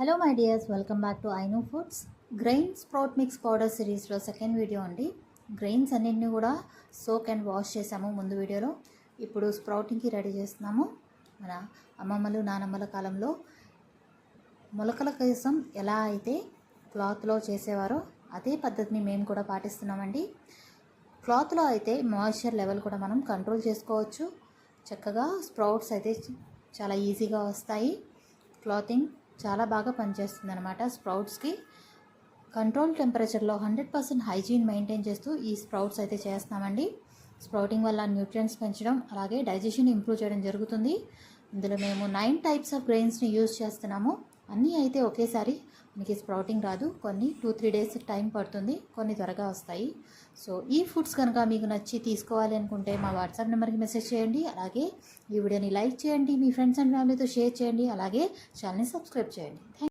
Hello my dears welcome back to ఐనో foods grain sprout mix powder సిరీస్లో second video అండి. Grains అన్నింటినీ కూడా soak and wash చేసాము ముందు వీడియోలో ఇప్పుడు స్ప్రౌటింగ్కి రెడీ చేస్తున్నాము. మన అమ్మమ్మలు నానమ్మల కాలంలో మొలకల కోసం ఎలా అయితే క్లాత్లో చేసేవారో అదే పద్ధతిని మేము కూడా పాటిస్తున్నామండి. క్లాత్లో అయితే మాయిశ్చర్ లెవెల్ కూడా మనం కంట్రోల్ చేసుకోవచ్చు. చక్కగా స్ప్రౌట్స్ అయితే చాలా ఈజీగా వస్తాయి. క్లాతింగ్ చాలా బాగా పనిచేస్తుంది అనమాట స్ప్రౌట్స్కి. కంట్రోల్ టెంపరేచర్లో హండ్రెడ్ పర్సెంట్ హైజీన్ మెయింటైన్ చేస్తూ ఈ స్ప్రౌట్స్ అయితే చేస్తామండి స్ప్రౌటింగ్ వల్ల న్యూట్రియంట్స్ పెంచడం అలాగే డైజెషన్ ఇంప్రూవ్ చేయడం జరుగుతుంది. ఇందులో మేము నైన్ టైప్స్ ఆఫ్ గ్రెయిన్స్ని యూజ్ చేస్తున్నాము. అన్నీ అయితే ఒకేసారి మనకి స్ప్రౌటింగ్ రాదు. కొన్ని టూ త్రీ డేస్ టైం పడుతుంది. కొన్ని త్వరగా వస్తాయి. సో ఈ ఫుడ్స్ కనుక మీకు నచ్చి తీసుకోవాలి అనుకుంటే మా వాట్సాప్ నెంబర్కి మెసేజ్ చేయండి. అలాగే ఈ వీడియోని లైక్ చేయండి. మీ ఫ్రెండ్స్ అండ్ ఫ్యామిలీతో షేర్ చేయండి. అలాగే ఛానల్ని సబ్స్క్రైబ్ చేయండి. థ్యాంక్